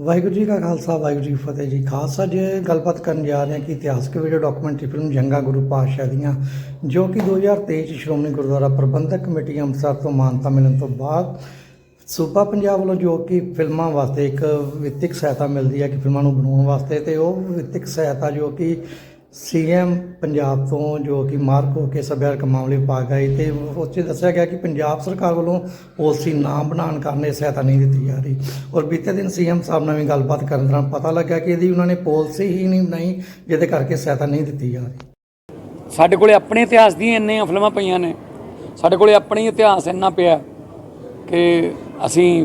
ਵਾਹਿਗੁਰੂ ਜੀ ਕਾ ਖਾਲਸਾ, ਵਾਹਿਗੁਰੂ ਜੀ ਫਤਿਹ ਜੀ। ਖਾਲਸਾ ਜੀ, ਗੱਲਬਾਤ ਕਰਨ ਜਾ ਰਹੇ ਹਾਂ ਕਿ ਇਤਿਹਾਸਕ ਵੀਡੀਓ ਡਾਕੂਮੈਂਟਰੀ ਫਿਲਮ ਜੰਗਾ ਗੁਰੂ ਪਾਤਸ਼ਾਹ ਦੀਆਂ, ਜੋ ਕਿ 2023 ਚ ਸ਼੍ਰੋਮਣੀ ਗੁਰਦੁਆਰਾ ਪ੍ਰਬੰਧਕ ਕਮੇਟੀ ਅੰਮ੍ਰਿਤਸਰ ਤੋਂ ਮਾਨਤਾ ਮਿਲਣ ਤੋਂ ਬਾਅਦ ਸੂਬਾ ਪੰਜਾਬ ਵੱਲੋਂ ਜੋ ਕਿ ਫਿਲਮਾਂ ਵਾਸਤੇ ਇੱਕ ਵਿੱਤਿਕ ਸਹਾਇਤਾ ਮਿਲਦੀ ਹੈ ਕਿ ਫਿਲਮਾਂ ਨੂੰ ਬਣਾਉਣ ਵਾਸਤੇ, ਤੇ ਉਹ ਵਿੱਤਿਕ ਸਹਾਇਤਾ ਜੋ ਕਿ ਸੀਐਮ ਪੰਜਾਬ ਤੋਂ ਜੋ ਕਿ ਮਾਰਕ ਹੋ ਕੇ ਸੱਭਿਆਚਾਰਕ ਮਾਮਲੇ ਵਿਭਾਗ ਆਏ ਤੇ ਉਸ 'ਚ ਦੱਸਿਆ ਗਿਆ ਕਿ ਪੰਜਾਬ ਸਰਕਾਰ ਵੱਲੋਂ ਪਾਲਿਸੀ ਨਾ ਬਣਾਉਣ ਕਾਰਨ ਇਹ ਸਹਾਇਤਾ ਨਹੀਂ ਦਿੱਤੀ ਜਾ ਰਹੀ। ਔਰ ਬੀਤੇ ਦਿਨ ਸੀਐਮ ਸਾਹਿਬ ਨਾਲ ਵੀ ਗੱਲਬਾਤ ਕਰਨ ਦੌਰਾਨ ਪਤਾ ਲੱਗਾ ਕਿ ਇਹਦੀ ਉਹਨਾਂ ਨੇ ਪਾਲਿਸੀ ਹੀ ਨਹੀਂ ਬਣਾਈ, ਜਿਹਦੇ ਕਰਕੇ ਸਹਾਇਤਾ ਨਹੀਂ ਦਿੱਤੀ ਜਾ ਰਹੀ। ਸਾਡੇ ਕੋਲੇ ਆਪਣੇ ਇਤਿਹਾਸ ਦੀਆਂ ਇੰਨੀਆਂ ਫਿਲਮਾਂ ਪਈਆਂ ਨੇ। ਸਾਡੇ ਕੋਲੇ ਆਪਣੀ ਇਤਿਹਾਸ ਇੰਨਾ ਪਿਆ ਕਿ ਅਸੀਂ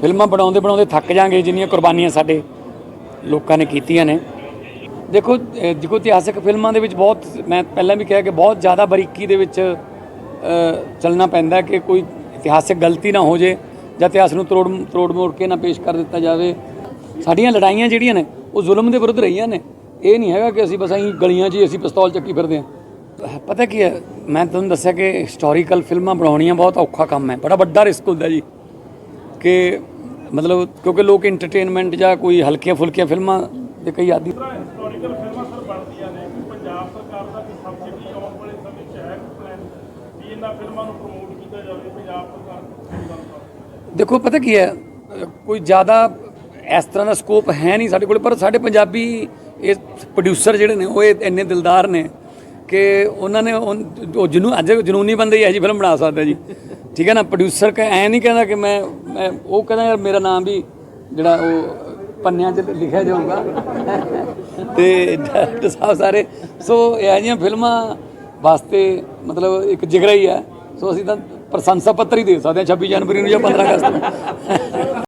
ਫਿਲਮਾਂ ਬਣਾਉਂਦੇ ਬਣਾਉਂਦੇ ਥੱਕ ਜਾਾਂਗੇ, ਜਿੰਨੀਆਂ ਕੁਰਬਾਨੀਆਂ ਸਾਡੇ ਲੋਕਾਂ ਨੇ ਕੀਤੀਆਂ ਨੇ। ਦੇਖੋ ਦੇਖੋ ਇਤਿਹਾਸਕ ਫਿਲਮਾਂ ਦੇ ਵਿੱਚ ਬਹੁਤ, ਮੈਂ ਪਹਿਲਾਂ ਵੀ ਕਿਹਾ ਕਿ ਬਹੁਤ ਜ਼ਿਆਦਾ ਬਰੀਕੀ ਦੇ ਵਿੱਚ ਚੱਲਣਾ ਪੈਂਦਾ ਕਿ ਕੋਈ ਇਤਿਹਾਸਕ ਗਲਤੀ ਨਾ ਹੋ ਜੇ ਜਾਂ ਇਤਿਹਾਸ ਨੂੰ ਤਰੋੜ ਤਰੋੜ ਮੋੜ ਕੇ ਨਾ ਪੇਸ਼ ਕਰ ਦਿੱਤਾ ਜਾਵੇ। ਸਾਡੀਆਂ ਲੜਾਈਆਂ ਜਿਹੜੀਆਂ ਨੇ, ਉਹ ਜ਼ੁਲਮ ਦੇ ਵਿਰੁੱਧ ਰਹੀਆਂ ਨੇ। ਇਹ ਨਹੀਂ ਹੈਗਾ ਕਿ ਅਸੀਂ ਬਸ ਅਸੀਂ ਗਲੀਆਂ 'ਚ ਹੀ ਅਸੀਂ ਪਿਸਤੌਲ ਚੱਕੀ ਫਿਰਦੇ ਹਾਂ। ਪਤਾ ਕੀ ਹੈ, ਮੈਂ ਤੁਹਾਨੂੰ ਦੱਸਿਆ ਕਿ ਹਿਸਟੋਰੀਕਲ ਫਿਲਮਾਂ ਬਣਾਉਣੀਆਂ ਬਹੁਤ ਔਖਾ ਕੰਮ ਹੈ। ਬੜਾ ਵੱਡਾ ਰਿਸਕ ਹੁੰਦਾ ਜੀ ਕਿ ਮਤਲਬ ਕਿਉਂਕਿ ਲੋਕ ਐਂਟਰਟੇਨਮੈਂਟ ਜਾਂ ਕੋਈ ਹਲਕੀਆਂ ਫੁਲਕੀਆਂ ਫਿਲਮਾਂ ਦੇ ਕਈ ਆਦੀ ਹਿਸਟੋਰੀਕਲ ਫਿਲਮਾਂ ਸਰ ਬਣਦੀਆਂ ਨੇ ਕਿ ਪੰਜਾਬ ਸਰਕਾਰ ਦਾ ਵੀ ਸਬਸਿਡੀ ਆਉਣ ਵਾਲੇ ਸਮੇਂ 'ਚ ਹੈ ਪਲਾਨ ਵੀ ਇਹਨਾਂ ਫਿਲਮਾਂ ਨੂੰ ਪ੍ਰਮੋਟ ਕੀਤਾ ਜਾਵੇ, ਪੰਜਾਬ ਸਰਕਾਰ ਦੇਖੋ, ਪਤਾ ਕੀ ਹੈ? ਕੋਈ ਜ਼ਿਆਦਾ ਇਸ ਤਰ੍ਹਾਂ ਦਾ ਸਕੋਪ ਹੈ ਨਹੀਂ ਸਾਡੇ ਕੋਲ, ਪਰ ਸਾਡੇ ਪੰਜਾਬੀ ਇਹ ਪ੍ਰੋਡਿਊਸਰ ਜਿਹੜੇ ਨੇ, ਉਹ ਇਹ ਇੰਨੇ ਦਿਲਦਾਰ ਨੇ ਕਿ ਉਹਨਾਂ ਨੇ ਉਨ- ਉਹ ਜਨੂ, ਅੱਜ ਜਨੂਨੀ ਬੰਦੇ ਹੀ ਇਹ ਜੀ ਫਿਲਮ ਬਣਾ ਸਕਦਾ ਜੀ। ਠੀਕ ਹੈ ਨਾ? ਪ੍ਰੋਡਿਊਸਰ ਕ ਐ ਨਹੀਂ ਕਹਿੰਦਾ ਕਿ ਮੈਂ ਮੈਂ ਉਹ ਕਹਿੰਦਾ ਯਾਰ ਮੇਰਾ ਨਾਮ ਵੀ ਜਿਹੜਾ ਉਹ ਪੰਨਿਆਂ 'ਚ ਲਿਖਿਆ ਜਾਊਗਾ। ਤੇ ਡਾਇਰੈਕਟਰ ਸਾਹਿਬ ਸਾਰੇ, ਸੋ ਇਹ ਜਿਹੀਆਂ ਫਿਲਮਾਂ ਵਾਸਤੇ ਮਤਲਬ ਇੱਕ ਜਿਗਰਾ ਹੀ ਹੈ। ਸੋ ਅਸੀਂ ਤਾਂ ਪ੍ਰਸ਼ੰਸਾ ਪੱਤਰ ਹੀ ਦੇ ਸਕਦੇ ਹਾਂ 26 ਜਨਵਰੀ ਨੂੰ ਜਾਂ 15 ਅਗਸਤ ਨੂੰ।